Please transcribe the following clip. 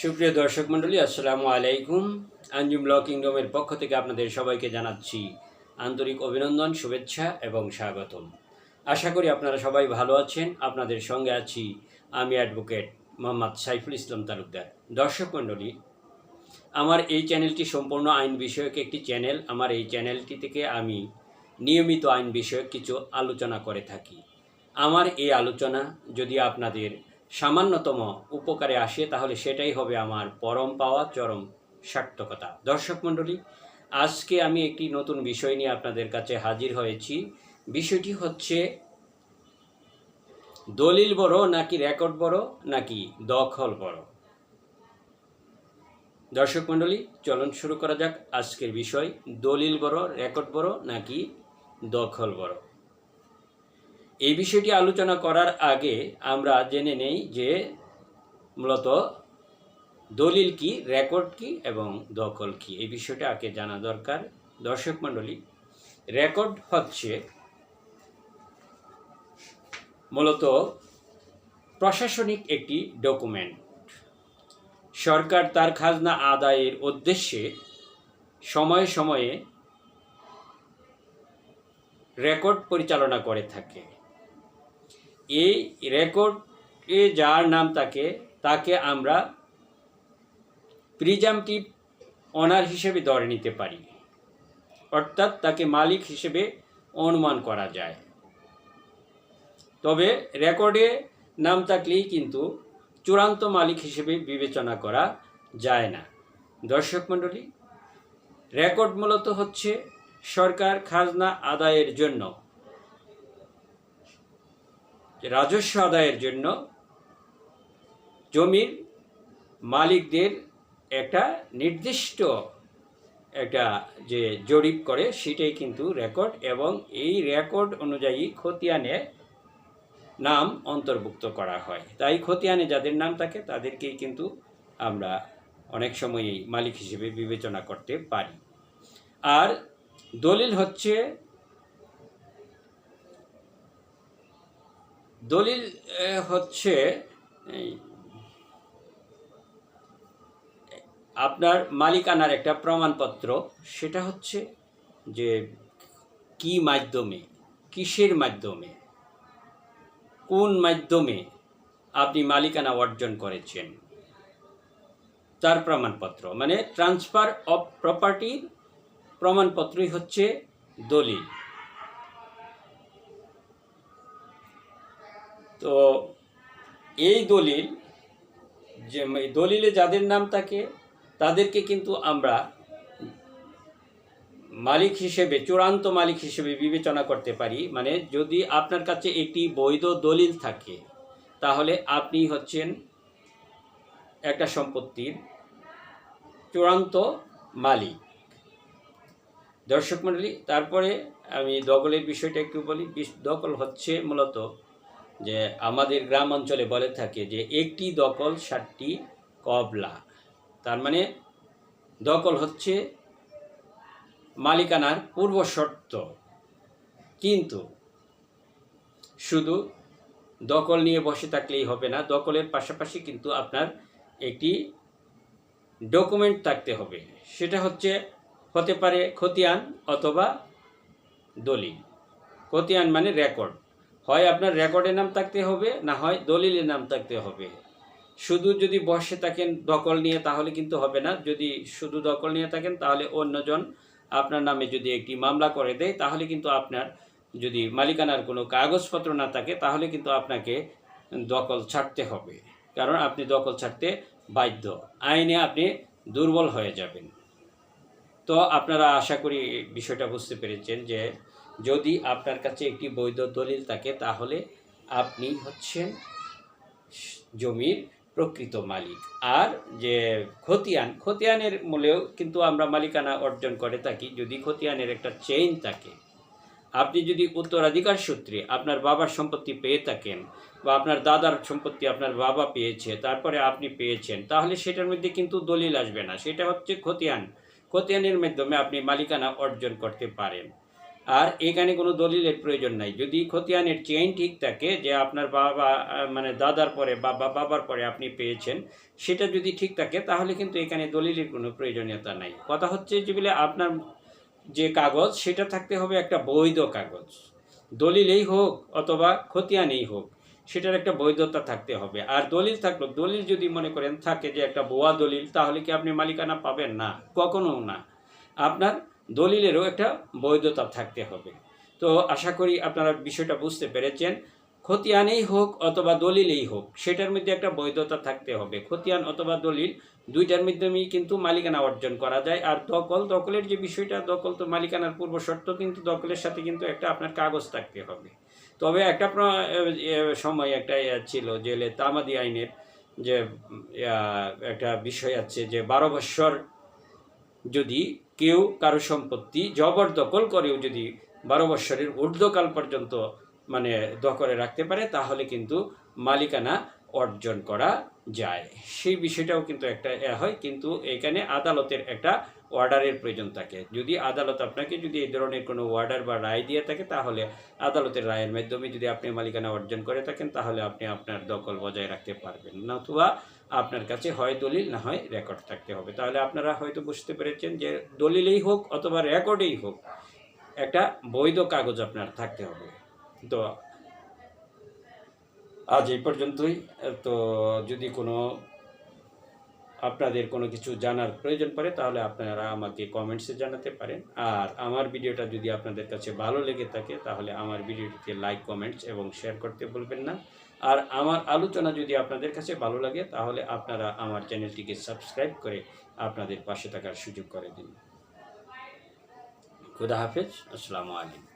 সুপ্রিয় দর্শক মণ্ডলী, আসসালামু আলাইকুম। আঞ্জুম ল কিংডমের পক্ষ থেকে আপনাদের সবাইকে জানাচ্ছি আন্তরিক অভিনন্দন, শুভেচ্ছা এবং স্বাগতম। আশা করি আপনারা সবাই ভালো আছেন। আপনাদের সঙ্গে আছি আমি অ্যাডভোকেট মোহাম্মদ সাইফুল ইসলাম তালুকদার। দর্শক মণ্ডলী, আমার এই চ্যানেলটি সম্পূর্ণ আইন বিষয়ক একটি চ্যানেল। আমার এই চ্যানেলটি থেকে আমি নিয়মিত আইন বিষয়ক কিছু আলোচনা করে থাকি। আমার এই আলোচনা যদি আপনাদের সামান্যতম উপকারে আসে, তাহলে সেটাই হবে আমার পরম পাওয়া চরম সার্থকতা। দর্শক মণ্ডলী, আজকে আমি একটি নতুন বিষয় নিয়ে আপনাদের কাছে হাজির হয়েছি। বিষয়টি হচ্ছে, দলিল বড় নাকি রেকর্ড বড় নাকি দখল বড়? দর্শক মণ্ডলী, চলন শুরু করা যাক আজকের বিষয়, দলিল বড়, রেকর্ড বড় নাকি দখল বড়? এই বিষয়টি আলোচনা করার আগে আমরা জেনে নেই যে মূলত দলিল কি রেকর্ড কি এবং দখল কি, এই বিষয়টা আগে জানা দরকার। দর্শক মণ্ডলী রেকর্ড হচ্ছে মূলত প্রশাসনিক একটি ডকুমেন্ট সরকার তার খাজনা আদায়ের উদ্দেশ্যে সময়ে সময়ে রেকর্ড পরিচালনা করে থাকে। এই রেকর্ডে যার নাম থাকে তাকে আমরা প্রিজামটিভ অনার হিসেবে ধরে নিতে পারি। অর্থাৎ তাকে মালিক হিসেবে অনুমান করা যায়। তবে রেকর্ডে নাম থাকলেই কিন্তু চূড়ান্ত মালিক হিসেবে বিবেচনা করা যায় না। দর্শক মণ্ডলী, রেকর্ড মূলত হচ্ছে সরকার খাজনা আদায়ের জন্য রাজস্ব আদায়ের জন্য জমির মালিকদের একটা নির্দিষ্ট একটা যে জরিপ করে, সেটাই কিন্তু রেকর্ড এবং এই রেকর্ড অনুযায়ী খতিয়ানে নাম অন্তর্ভুক্ত করা হয়। তাই খতিয়ানে যাদের নাম থাকে, তাদেরকেই কিন্তু আমরা অনেক সময়ই মালিক হিসেবে বিবেচনা করতে পারি। আর দলিল হচ্ছে দলিল হচ্ছে আপনার মালিকানার একটা প্রমাণপত্র। সেটা হচ্ছে যে কি মাধ্যমে, কিসের মাধ্যমে, কোন মাধ্যমে আপনি মালিকানা অর্জন করেছেন, তার প্রমাণপত্র। মানে ট্রান্সফার অফ প্রপার্টির প্রমাণপত্রই হচ্ছে দলিল। তো এই দলিল যে দলিলে যাদের নাম থাকে, তাদেরকে কিন্তু আমরা মালিক হিসেবে, চূড়ান্ত মালিক হিসেবে বিবেচনা করতে পারি। মানে যদি আপনার কাছে একটি বৈধ দলিল থাকে, তাহলে আপনি হচ্ছেন একটা সম্পত্তির চূড়ান্ত মালিক। দর্শক মণ্ডলী, তারপরে আমি দখলের বিষয়টা একটু বলি। দখল হচ্ছে মূলত যে আমাদের গ্রাম অঞ্চলে বলে থাকে যে একটি দখল ষাটটি কবলা। তার মানে দখল হচ্ছে মালিকানার পূর্ব শর্ত। কিন্তু শুধু দখল নিয়ে বসে থাকলেই হবে না, দখলের পাশাপাশি কিন্তু আপনার একটি ডকুমেন্ট থাকতে হবে। সেটা হচ্ছে হতে পারে খতিয়ান অথবা দলিল। খতিয়ান মানে রেকর্ড। হয় আপনার রেকর্ডের নাম থাকতে হবে, না হয় দলিলের নাম থাকতে হবে। শুধু যদি বসে থাকেন দখল নিয়ে তাহলে কিন্তু হবে না। যদি শুধু দখল নিয়ে থাকেন তাহলে অন্যজন আপনার নামে যদি একটি মামলা করে দেয়, তাহলে কিন্তু আপনার যদি মালিকানার কোনো কাগজপত্র না থাকে, তাহলে কিন্তু আপনাকে দখল ছাড়তে হবে। কারণ আপনি দখল ছাড়তে বাধ্য। আইনে আপনি দুর্বল হয়ে যাবেন। তো আপনারা আশা করি বিষয়টা বুঝতে পেরেছেন যে যদি আপনার কাছে একটি বৈধ দলিল থাকে, তাহলে আপনি হচ্ছেন জমির প্রকৃত মালিক। আর যে খতিয়ান, খতিয়ানের মূলেও কিন্তু আমরা মালিকানা অর্জন করে থাকি। যদি খতিয়ানের একটা চেইন থাকে, আপনি যদি উত্তরাধিকার সূত্রে আপনার বাবার সম্পত্তি পেয়ে থাকেন বা আপনার দাদার সম্পত্তি আপনার বাবা পেয়েছে, তারপরে আপনি পেয়েছেন, তাহলে সেটার মধ্যে কিন্তু দলিল আসবে না। সেটা হচ্ছে খতিয়ান। খতিয়ানের মাধ্যমে আপনি মালিকানা অর্জন করতে পারেন। আর এখানে কোনো দলিলের প্রয়োজন নাই। যদি খতিয়ানের চেইন ঠিক থাকে যে আপনার বাবা মানে দাদার পরে বাবা বাবার পরে আপনি পেয়েছেন, সেটা যদি ঠিক থাকে, তাহলে কিন্তু এখানে দলিলের কোনো প্রয়োজনীয়তা নাই। কথা হচ্ছে যে বলে আপনার যে কাগজ, সেটা থাকতে হবে একটা বৈধ কাগজ। দলিলেই হোক অথবা খতিয়ানেই হোক, সেটার একটা বৈধতা থাকতে হবে। আর দলিল থাকল, দলিল যদি মনে করেন থাকে যে একটা বোয়া দলিল, তাহলে কি আপনি মালিকানা পাবেন না? কখনো না। আপনার দলিলেরও একটা বৈধতা থাকতে হবে। তো আশা করি আপনারা বিষয়টা বুঝতে পেরেছেন। খতিয়ানেই হোক অথবা দলিলেই হোক, সেটার মধ্যে একটা বৈধতা থাকতে হবে। খতিয়ান অথবা দলিল দুইটার মাধ্যমেই কিন্তু মালিকানা অর্জন করা যায়। আর দখল, দখলের যে বিষয়টা, দখল তো মালিকানার পূর্ব শর্ত, কিন্তু দখলের সাথে কিন্তু একটা আপনার কাগজ থাকতে হবে। তবে একটা সময় একটা ইয়ে ছিল যে তামাদি আইনের যে একটা বিষয় আছে যে, বারো বৎসর যদি কেউ কারও সম্পত্তি জবরদখল করেও যদি বারো বৎসরের ঊর্ধ্বকাল পর্যন্ত মানে দখলে রাখতে পারে, তাহলে কিন্তু মালিকানা অর্জন করা যায়। সেই বিষয়টাও কিন্তু একটা হয়, কিন্তু এখানে আদালতের একটা অর্ডারের প্রয়োজন থাকে। যদি আদালত আপনাকে যদি এই ধরনের কোনো অর্ডার বা রায় দিয়ে থাকে, তাহলে আদালতের রায়ের মাধ্যমে যদি আপনি মালিকানা অর্জন করে থাকেন, তাহলে আপনি আপনার দখল বজায় রাখতে পারবেন। নতুবা আপনার কাছে হয় দলিল, না হয় রেকর্ড থাকতে হবে। তাহলে আপনারা হয়তো বুঝতে পেরেছেন যে দলিলেই হোক অথবা রেকর্ডেই হোক, একটা বৈধ কাগজ আপনার থাকতে হবে। তো আজ এই পর্যন্তই। তো যদি কোনো আপনাদের কোনো কিছু জানার প্রয়োজন পড়ে, তাহলে আপনারা আমাকে কমেন্টসে জানাতে পারেন। আর আমার ভিডিওটা যদি আপনাদের কাছে ভালো লেগে থাকে, তাহলে আমার ভিডিওটিতে লাইক কমেন্টস এবং শেয়ার করতে বলবেন না। আর আমার আলোচনা যদি আপনাদের কাছে ভালো লাগে, তাহলে আপনারা আমার চ্যানেলটিকে সাবস্ক্রাইব করে আপনাদের পাশে থাকার সুযোগ করে দিন। খুদা হাফেজ, আসসালামু আলাইকুম।